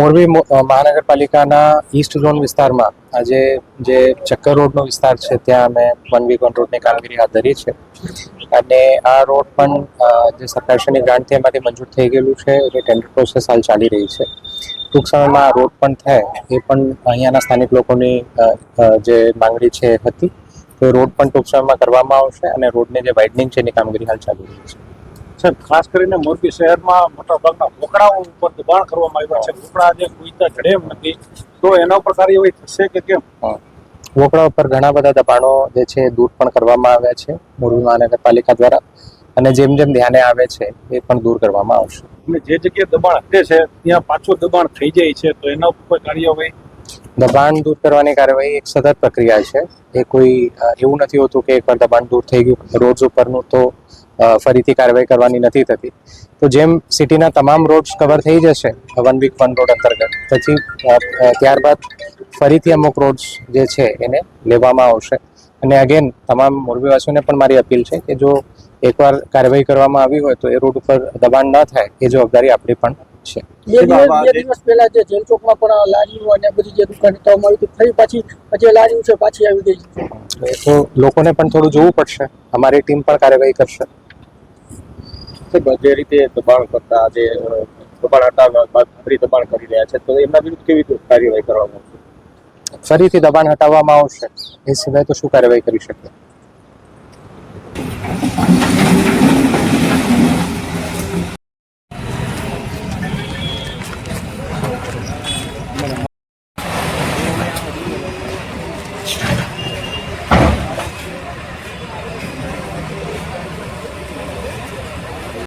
મોરબી મહાનગરપાલિકાના East zone વિસ્તારમાં આજે જે ચક્કર રોડનો વિસ્તાર છે, ત્યાં અમે વન વીક વન રોડની કામગીરી હાથ ધરી છે. અને આ રોડ પણ જે સરકારશ્રીની ગ્રાન્ટથી એમાંથી મંજૂર થઈ ગયેલું છે. એટલે ટેન્ડર પ્રોસેસ હાલ ચાલી રહી છે. ટૂંક સમયમાં રોડ પણ થાય એ પણ અહીંયાના સ્થાનિક લોકોની જે માંગણી છે એ હતી. તો રોડ પણ ટૂંક સમયમાં કરવામાં આવશે અને રોડની જે વાઇડનિંગ છે એની કામગીરી હાલ ચાલી રહી છે. સાહેબ ખાસ કરીને મોરબી શહેરમાં મોટાભાગના ભોકડાઓ ઉપર દબાણ કરવામાં આવ્યા છે. ભોકડા જે કોઈતા જડે એમ નથી. તો એના ઉપર કાર્યવાહી થશે કે કેમ? ભોકડા ઉપર ઘણા બધા દબાણો જે છે દૂર પણ કરવામાં આવ્યા છે. મોરબી મહાનગરપાલિકા દ્વારા. અને જેમ જેમ ધ્યાને આવે છે એ પણ દૂર કરવામાં આવશે. અને જે જગ્યાએ દબાણ હટે છે ત્યાં પાછું દબાણ થઈ જાય છે તો એના ઉપર કોઈ કાર્યવાહી? દબાણ દૂર કરવાની કાર્યવાહી એક સતત પ્રક્રિયા છે. એ કોઈ એવું નથી હોતું કે એકવાર દબાણ દૂર થઈ ગયું રોડ્સ ઉપરનું તો ફરીથી કાર્યવાહી કરવાની નથી થતી. તો જેમ સિટીના તમામ રોડ્સ કવર થઈ જશે વન વીક વન રોડ અંતર્ગત પછી ત્યારબાદ ફરીથી અમુક રોડ્સ જે છે એને લેવામાં આવશે. અને અગેન તમામ મોરબીવાસીઓને પણ મારી અપીલ છે કે જો એકવાર કાર્યવાહી કરવામાં આવી હોય તો એ રોડ ઉપર દબાણ ન થાય એ જવાબદારી આપણી પણ છે. બે દિવસ પહેલા જે જેલ ચોકમાં પણ લારીઓ અને બધી જે દુકાન કરવામાં આવી ફરી પાછી જે લારીઓ છે પાછી આવી ગઈ છે. તો લોકોને પણ થોડું જોવું પડશે. અમારી ટીમ પણ કાર્યવાહી કરશે. જે રીતે દબાણ કરતા જે દબાણ હટાવવા બાદ ફરી દબાણ કરી રહ્યા છે તો એમના વિરુદ્ધ કેવી રીતે કાર્યવાહી કરવામાં આવશે? ફરીથી દબાણ હટાવવામાં આવશે. એ સિવાય તો શું કાર્યવાહી કરી શકીએ?